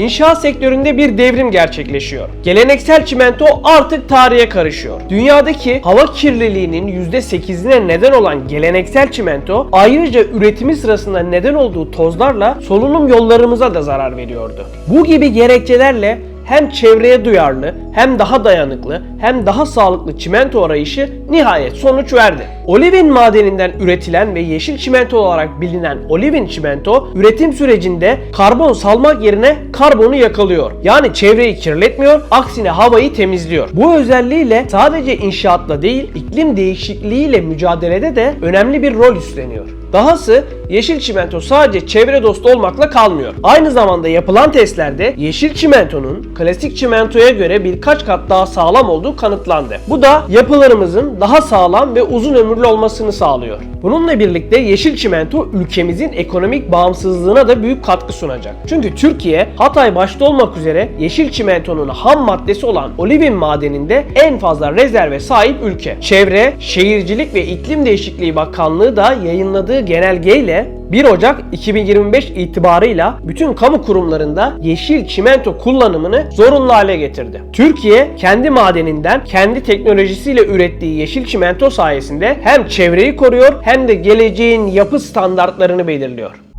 İnşaat sektöründe bir devrim gerçekleşiyor. Geleneksel çimento artık tarihe karışıyor. Dünyadaki hava kirliliğinin %8'ine neden olan geleneksel çimento ayrıca üretimi sırasında neden olduğu tozlarla solunum yollarımıza da zarar veriyordu. Bu gibi gerekçelerle hem çevreye duyarlı, hem daha dayanıklı, hem daha sağlıklı çimento arayışı nihayet sonuç verdi. Olivin madeninden üretilen ve yeşil çimento olarak bilinen olivin çimento üretim sürecinde karbon salmak yerine karbonu yakalıyor. Yani çevreyi kirletmiyor, aksine havayı temizliyor. Bu özelliğiyle sadece inşaatla değil, iklim değişikliğiyle mücadelede de önemli bir rol üstleniyor. Dahası yeşil çimento sadece çevre dostu olmakla kalmıyor. Aynı zamanda yapılan testlerde yeşil çimentonun klasik çimentoya göre birkaç kat daha sağlam olduğu kanıtlandı. Bu da yapılarımızın daha sağlam ve uzun ömürlü olmasını sağlıyor. Bununla birlikte yeşil çimento ülkemizin ekonomik bağımsızlığına da büyük katkı sunacak. Çünkü Türkiye Hatay başta olmak üzere yeşil çimentonun ham maddesi olan olivin madeninde en fazla rezerve sahip ülke. Çevre, Şehircilik ve İklim Değişikliği Bakanlığı da yayınladığı genelgeyle 1 Ocak 2025 itibarıyla bütün kamu kurumlarında yeşil çimento kullanımını zorunlu hale getirdi. Türkiye kendi madeninden kendi teknolojisiyle ürettiği yeşil çimento sayesinde hem çevreyi koruyor hem de geleceğin yapı standartlarını belirliyor.